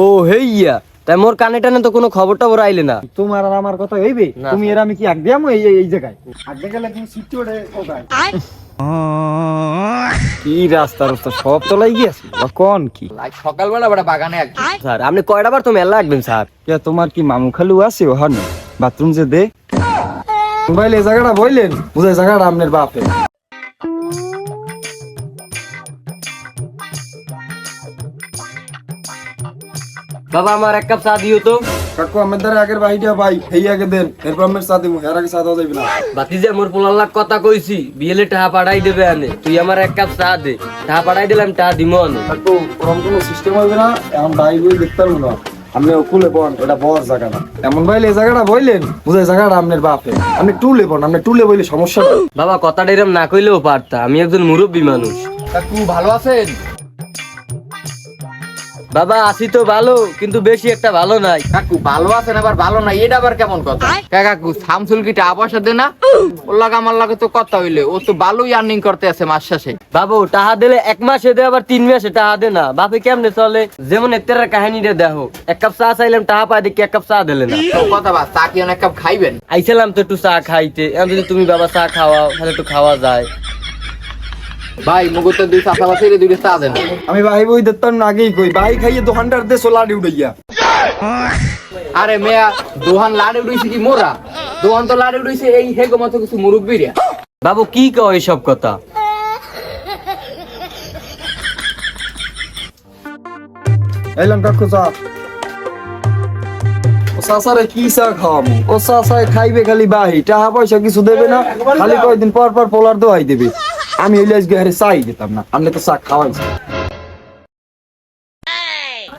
ও হেইয়া তাই মোর কানে টানে তো কোনো খবর টবর আইলে না। তোমার আর আমার কথা হইবে? তুমি এর আমি কি আগ দিয়াম এই এই- জায়গায়? আগে গেলে তুমি সিটি ওঠে কোথায় কি রাস্তা রাস্তা সব তো লাই গিয়েছে কোন কি? সকালবেলা বড় বাগানে স্যার আপনি কয়টা বার তো মেলা রাখবেন স্যার? কে তোমার কি মামু খালু আছে ওখানে? বাথরুম যে দে। মোবাইল এই জায়গাটা বইলেন বুঝে জায়গাটা আপনার বাপে বাবা আমার এক কাপ চা দিও তো। কাকু আমাদের আগের বাহিটা ভাই এই আগে দেন। এরপর আমার সাথে এর আগে সাথে যাইবে না। বাতিজা মোর পোলার লাগ কথা কইছি বিয়েলে টাহা পাঠাই দেবে আনে। তুই আমার এক কাপ চা দে। টাহা পাঠাই দিলাম টাহা দিমো আনে। কাকু ওরকম কোনো সিস্টেম হবে না এখন ভাই বই দেখতে পারব না। আপনি কুলে বন এটা বস জায়গাটা এমন ভাইলে এই জায়গাটা বইলেন বুঝে জায়গাটা আপনার বাপে। আপনি টুলে বন আপনি টুলে বইলে সমস্যা বাবা কথাটা এরম না কইলেও পারতা আমি একজন মুরব্বী মানুষ। কাকু ভালো আছেন? বাবা আসি তো ভালো কিন্তু বেশি একটা ভালো নাই। কাকু ভালো আছেন আবার ভালো না এটা আবার কেমন কথা? কাকু শামসুল কি টাকা পয়সা দে না? ওর লাগে আমার লাগে তো কথা হইলে ও তো ভালোই আর্নিং করতে আছে মাস শেষে। বাবু টাহা দিলে এক মাসে দে আবার তিন মাসে টাহা দে না। বাপে কেমনে চলে? যেমন এতের কাহিনীটা দেখো এক কাপ চা চাইলাম টাহা পাই দেখি এক কাপ চা দিলে না। তো কথা বা চা কি অনেক কাপ খাইবেন? আইছিলাম তো একটু চা খাইতে এখন যদি তুমি বাবা চা খাওয়াও তাহলে একটু খাওয়া যায়। ভাই মুগুর দুই চা খাওয়া ছেড়ে দুইটা চা দেন। আমি ভাই বই দেখতাম না আগেই কই ভাই খাইয়ে দোকানটার দে সোলা ডিউটাইয়া আরে মেয়া দোহান লাড়ে উড়িয়েছে কি মোরা? দোহান তো লাড়ে উড়িয়েছে এই হেগো মতো কিছু মুরব্বীরা। বাবু কি কও এইসব কথা? এলাম কাকু চা। ও সাসারে কি চা খাওয়ামু? ও সাসায় খাইবে খালি বাহি টাকা পয়সা কিছু দেবে না খালি কয়দিন পর পর পোলার দোয়াই দেবে। আমি হইলে আজকে হারে চাই দিতাম না। আপনি তো চা খাওয়াইছি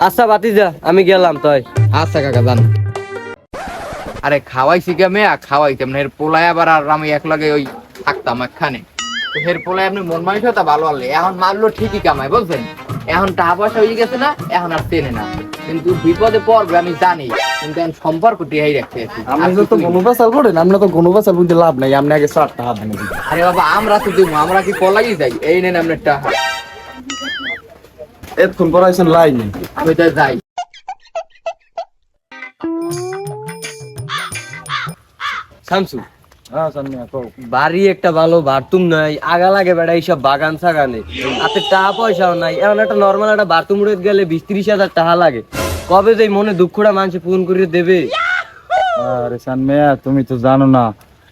আচ্ছা বাতিজা আমি গেলাম তাই। আচ্ছা কাকা জান আরে খাওয়াইছি কে মেয়া? খাওয়াইতাম না। এর পোলায় আবার আর আমি এক লগে ওই থাকতাম একখানে। তো এর পোলায় আপনি মন মানসিকতা ভালো আনলে এখন মারলো ঠিকই কামায় বুঝছেন? এখন টাকা পয়সা হয়ে গেছে না এখন আর চেনে না। কিন্তু বিপদে পড়বে আমি জানি। কিন্তু এখন সম্পর্ক টিহাই রাখতে আছি আপনি তো কিছুই না। করেন আপনি তো গনুবাসাল বুঝতে লাভ নাই আপনি আগে চার টাকা দেন। আরে বাবা আমরা তো দিব আমরা কি পলাই যাই? এই নেন আপনার টাকা এতক্ষণ পড়াইছেন লাইনে আমি তো যাই। শামসু বাড়ি একটা ভালো বাথরুম নাই আগা লাগে বেড়া এইসব বাগান সাগানে। হাতে টাকা পয়সাও নাই এখন একটা নর্মাল একটা বাথরুম রয়ে গেলে বিশ ত্রিশ হাজার টাকা লাগে। কবে যে মনে দুঃখটা মানুষ পূরণ করে দেবে। আরে সানমেয়া তুমি তো জানো না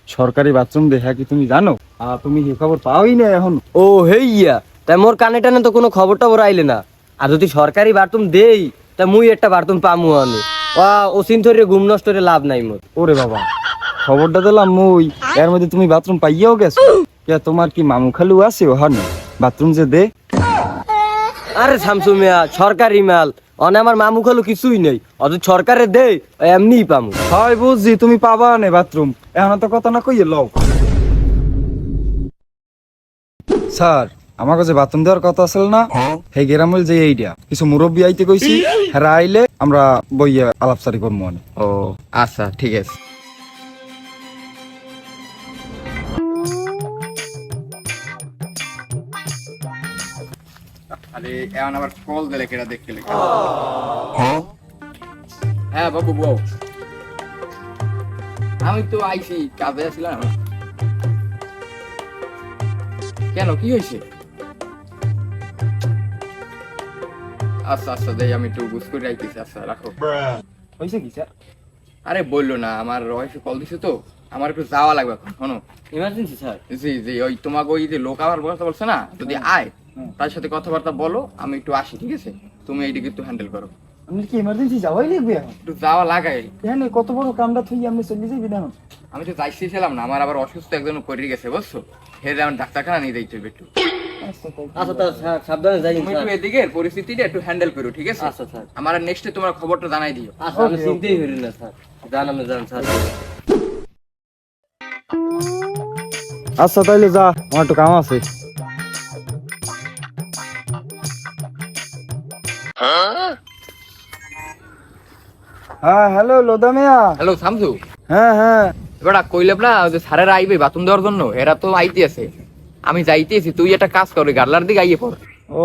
সরকারি বাথরুম দেখা কি তুমি জানো? আর তুমি এই খবর পাওই না এখন। ও হেইয়া তাই মোর কানে টানে তো কোনো খবর টবর আইলে না। আর যদি সরকারি বাথরুম দেই তা মুই একটা বাথরুম পামু আনে। ও সিনথরে ঘুম নষ্ট লাভ নাই মোর। ওরে বাবা। খবরটা দিলাম মুই। এর মধ্যে তুমি বাথরুম পাইয়াও গেছো। কে, তোমার কি মামু খালু আছে ওখানে? বাথরুম যে দে। আরে শামসু মিয়া, সরকারি মাল। অনে আমার মামু খালু কিছুই নেই। অত সরকারে দে, এমনিই পামু। হয় বুঝছি, তুমি পাবা নে বাথরুম এখন তো কথা না কইয়ে লও। স্যার, আমার কাছে বাথরুম দেওয়ার কথা আসল না। হে গেরামল যে এইটা কিছু মুরব্বী আইতে কইছি, হেরা আইলে আমরা বইয়া আলাপসারি করব ও আচ্ছা ঠিক আছে। আরে এখন আবার কল দিলে কেটা দেখতে লেগে হ্যাঁ? বাবু বউ আমি তো আইছি কাজে কেন কি হয়েছে? আচ্ছা আচ্ছা আমি একটু বুঝ করে রাখতেছি আচ্ছা রাখো। হয়েছে কি স্যার? আরে বলল না আমার ওয়াইফে কল দিছে তো। আমার একটু যাওয়া লাগবে এখন শোনো। Emergency sir? জি জি ওই তোমাকে ওই যে লোক আমার কথা বলছে না যদি আয়। তার সাথে কথাবার্তা বলো আমি একটু আসি ঠিক আছে? তুমি এইদিকে একটু হ্যান্ডেল করো। আপনি কি ইমার্জেন্সি যাওয়াই লাগবে এখন? একটু যাওয়া লাগাই। এখানে কত বড় কামটা থই আপনি চলে যাবি না এখন আমি তো যাইছিলাম না আমার আবার অসুস্থ একজন করে গেছে বুঝছ? হেরে আমার ডাক্তারখানা নিয়ে যাইতে হবে একটু। আচ্ছা। আচ্ছা তা সাবধানে যাই তুমি একটু এদিকে পরিস্থিতিটা একটু হ্যান্ডেল করো ঠিক আছে? আচ্ছা স্যার। আমার নেক্সটে তোমার খবরটা জানাই দিও। আচ্ছা আমি চিন্তাই করি না স্যার। জান জান স্যার। আচ্ছা তাইলে যা আমার একটু কাম আছে। হ্যাঁ? হ্যালো লোদা মিয়া। হ্যালো শামসু হ্যাঁ হ্যাঁ। এবার কইলে না যে স্যারেরা আইবে বাথরুম দেওয়ার জন্য এরা তো আইতে আছে। আমি যাইতেছি তুই একটা কাজ কর গার্লার দিকে আইয়ে পড়। ও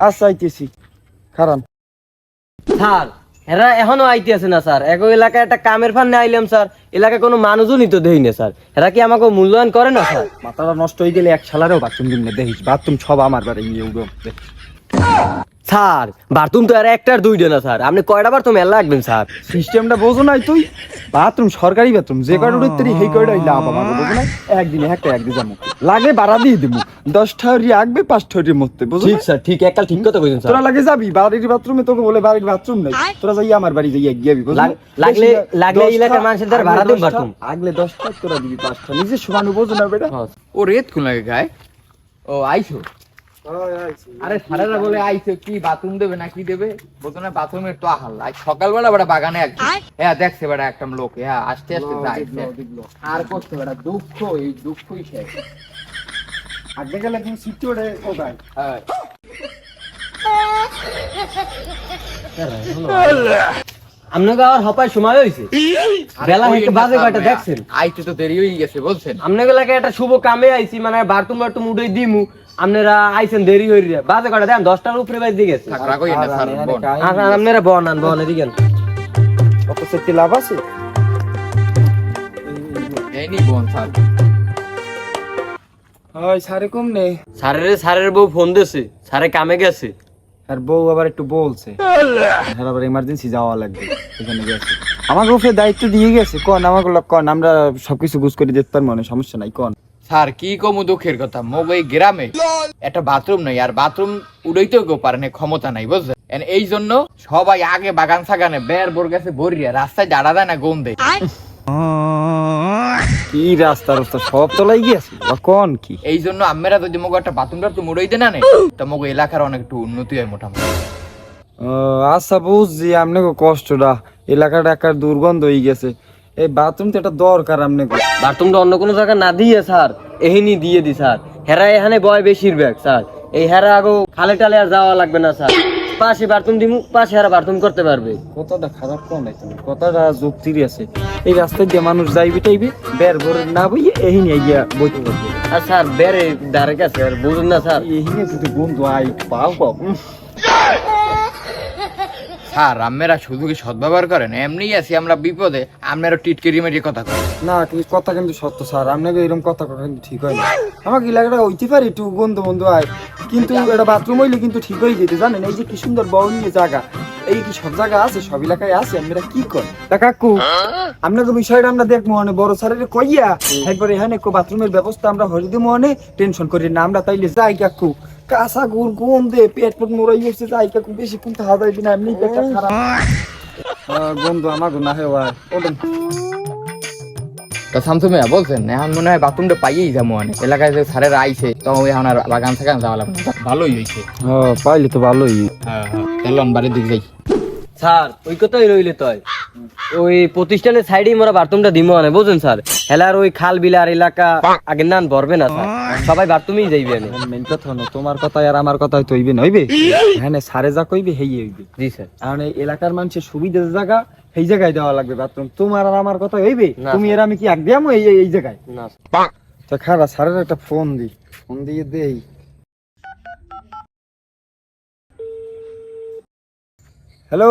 আচ্ছা আইতেছি। খারান। স্যার এরা এখনও আইতে আছে না স্যার। এক এলাকায় একটা কামের ফান আইলাম স্যার। এলাকায় কোনো মানুষও নিত দেই না স্যার। এরা কি আমাকে মূল্যায়ন করে না স্যার? মাথাটা নষ্ট হয়ে গেলে এক সালারেও বাথরুম দিন না দেখিস। বাথরুম সব আমার বাড়ি নিয়ে উঠো স্যার বাথরুম তো আর একটার দুইটা না স্যার। আপনি কয়টা বাথরুম এর লাগবেন স্যার? সিস্টেমটা বোঝো নাই তুই? বাথরুম সরকারি বাথরুম যে কয়টা উঠতে সেই কয়টা লাভ আমার বোঝো না একদিনে একটা একদিন যাব। লাগে বাড়া দিয়ে দেবো দশটা রাখবে পাঁচটা মধ্যে বুঝো ঠিক স্যার ঠিক একটা ঠিক কথা বলছেন তোরা লাগে যাবি বাড়ির বাথরুমে তোকে বলে বাড়ির বাথরুম নাই। তোরা যাই আমার বাড়ি যাই গিয়াবি বুঝলি? লাগলে- লাগলে এলাকার মানুষের দ্বারা ভাড়া দিন বাথরুম। আগলে দশটা তোরা দিবি পাঁচটা। নিজে সমানু বোঝো না বেটা। হ্যাঁ। ও রেত কোন লাগে গায়ে? ও আইছো আরে সারারা বলে আইছো কি বাথরুম দেবে না কি দেবে? বলতো না বাথরুমের তো আহাল আজ সকালবেলা বেটা বাগানে এক হ্যাঁ দেখছে বেটা একটা লোক। হ্যাঁ আস্তে আস্তে যায় আর বেটা দুঃখ এই দুঃখই শেষ আগে গেলে তুমি কোথায়? হ্যাঁ। আপনাকে হপায় সময় হয়েছে। বেলা হেঁটে বাজে কয়টা দেখছেন? আইতে তো দেরি হয়ে গেছে বলছেন। আপনাকে এলাকায় একটা শুভ কামে আইছি মানে বাথরুম বাথরুম উঠে দিমু। আপনারা আইছেন দেরি হয়ে রে বাজে দেন দশটার উপরে বাইর দিয়ে গেছে। আপনারা বন আন বন এদিকে লাভ আছে? এই নি স্যার। হয় সারে কম নে। স্যারের স্যারের বউ ফোন দিছে। স্যারে কামে গেছে। আর বউ আবার একটু বলছে। আবার ইমার্জেন্সি যাওয়া লাগবে। এখানে গেছে। আমাকে ওকে দায়িত্ব দিয়ে গেছে। কন আমাকে লোক কন আমরা সবকিছু গুছ করে দিতে পারব সমস্যা নাই কন। স্যার কি কমু দুঃখের কথা? মোগ এই গ্রামে একটা বাথরুম নেই আর বাথরুম উড়াইতেও কেউ পারে না ক্ষমতা নাই And এই জন্য সবাই আগে বাগান সাগানে বের বোর গেছে ভরিয়া রাস্তায় দাঁড়া দেয় না গন্ধে কি রাস্তা রাস্তা সব তোলাই গিয়েছে কন কি? এই জন্য আমরা যদি মোগ একটা বাথরুম টাথরুম উড়াইতে না নেই তা মোগ এলাকার অনেক একটু উন্নতি হয় মোটামুটি। আচ্ছা বুঝছি আপনাকে কষ্টটা এলাকাটা একটা দুর্গন্ধ হয়ে গেছে। এই বাথরুম তো এটা দরকার আপনাকে বাথরুমটা অন্য কোনো জায়গা না দিয়ে স্যার। এহিনি দিয়ে দি স্যার। হেরা এখানে বয় বেশিরভাগ স্যার। এই হেরা আগো খালে টালে আর যাওয়া লাগবে না স্যার। পাশে বাথরুম দিমু পাশে হেরা বাথরুম করতে পারবে। কথাটা খারাপ কোন নাই তুমি? কথাটা যুক্তির আছে। এই রাস্তায় দিয়ে মানুষ যাইবে টাইবে বের ভরে না বইয়ে এহিনি গিয়া বইতে পারবে। আর স্যার বেড়ে দাঁড়ে গেছে আর বুঝুন না স্যার। এহিনে যদি বন্ধু আই পাও পাও। স্যার আমরা শুধু কি সদ্ব্যবহার করেন? এমনি আছি আমরা বিপদে টিটকেরি মেরি কথা না কথা কিন্তু সত্য, স্যার। এরকম কথা ঠিক হয় না। হইতে পারে, একটু বন্ধু আয় কিন্তু এটা বাথরুম হইলে কিন্তু ঠিক হয়ে যেতে, জানেন? এই যে কি সুন্দর বউনীয় জায়গা, এই কি সব জায়গা আছে, সব এলাকায় আছে আমরা কি করি তা কাকু, আপনাকে বিষয়টা আমরা দেখব মানে বড় স্যারের কইয়া। একবার এখানে বাথরুমের ব্যবস্থা আমরা হরি দিব মনে, টেনশন করি না, আমরা তাইলে যাই কাকু। কাঁচা গুড় গুম দে পেট পেট মোড়াই গেছে যাই কাকু বেশি কিন্তু হাজার দিন এমনি পেটটা খারাপ। আহ, বন্ধু আমাকে না হয় ওঠেন। তো শামসু মিয়া বলছেন এখন মনে হয় বাথরুমটা পাইয়েই যাব অনেক। এলাকায় যে স্যারের আইছে তো এখন আর বাগান থাকান যাওয়া লাগবে ভালোই হয়েছে হ্যাঁ পাইলে তো ভালোই। হ্যাঁ হ্যাঁ। বাড়ির দিকে যাই। স্যার ওই কথাই রইলে তয়। ওই প্রতিষ্ঠানের সাইডেই মোরা বাথরুমটা দিমো আনে বুঝুন স্যার? হেলার ওই খাল বিলার এলাকা আগে নান ভরবে না স্যার। সবাই বাথরুমেই যাইবে আনে মেন কথা হলো তোমার কথা আর আমার কথা হয়তো হইবে না হইবে? হ্যাঁ সারে যা কইবে হেই হইবে। জি স্যার। কারণ এই এলাকার মানুষের সুবিধার জায়গা সেই জায়গায় দেওয়া লাগবে বাথরুম তোমার আর আমার কথা হইবে? তুমি এর আমি কি আগ দিয়ামো এই এই- এই জায়গায়? না তো খারা স্যারের একটা ফোন দি। ফোন দিয়ে দেই। Hello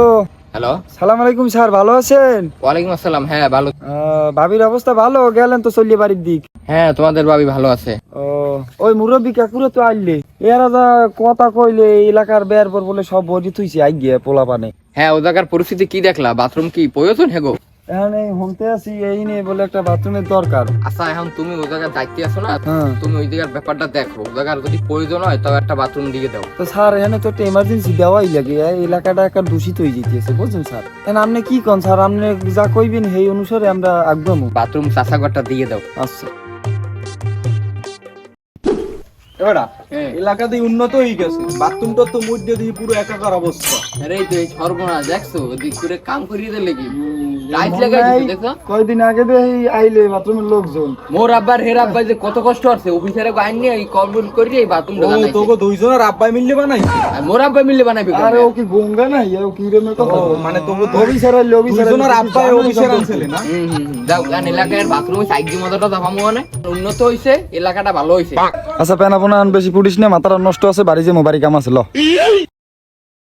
hello. সালাম আলাইকুম স্যার ভালো আছেন? ওয়ালাইকুম আসসালাম হ্যাঁ ভালো। ভাবির অবস্থা ভালো গেলেন তো চলিয়ে বাড়ির দিক। হ্যাঁ তোমাদের ভাবি ভালো আছে। ও ওই মুরব্বী কাকুরে তো আইলে। এরা যা কথা কইলে এলাকার বের পর বলে সব বডি থুইছে আই গিয়ে পোলা পানে হ্যাঁ ও জায়গার পরিস্থিতি কি দেখলা? বাথরুম কি প্রয়োজন হেগো এখানে শুনতে আছি এই নিয়ে বলে একটা বাথরুমের দরকার। আচ্ছা এখন তুমি ও জায়গার দায়িত্বে আছো না? হ্যাঁ। তুমি ওই জায়গার ব্যাপারটা দেখো। জায়গার যদি প্রয়োজন হয় তবে একটা বাথরুম দিয়ে দাও। তো স্যার এখানে তো একটা এমার্জেন্সি দেওয়াই লাগে। এই এলাকাটা একটা দূষিত হয়ে যেতেছে বুঝছেন স্যার? এখন আপনি কি কন স্যার? আপনি যা কইবেন সেই অনুসারে আমরা আগ্রহ বাথরুম চাষাঘরটা দিয়ে দাও। আচ্ছা। এবারা হ্যাঁ। এলাকাতে উন্নত হয়ে গেছে। বাথরুমটা তো মধ্যে দিয়ে পুরো একাকার অবস্থা। আরে এই তো এই সর্বনাশ দেখছ? ওদিক করে কাম করিয়ে দিলে কি? কয়দিন আগে দিয়ে এই আইলে বাথরুমের লোকজন। মোর আব্বার হের আব্বা যে কত কষ্ট আছে অফিসারে আইন নিয়ে কমপ্লেন করি এই বাথরুমটা ও বানাইছে। তোকে আব্বাই মিললে বানাইছে? আর মোর আব্বা মিললে বানাইবে আরে ও কি গঙ্গা নাই? ও কি রে কথা? মানে তোকে অফিসার আইলে অফিসার দুইজনের আব্বাই অফিসার আনছিলে না? হুম, হুম, হুম। যাও গান এলাকার বাথরুমে সাইড মতটা দাফামো মানে। উন্নত হইছে এলাকাটা ভালো হইছে। আচ্ছা পেনা পোনা বেশি পুড়িস না মাথাটা নষ্ট আছে বাড়ি যে মোবাইল কাম আছে ল।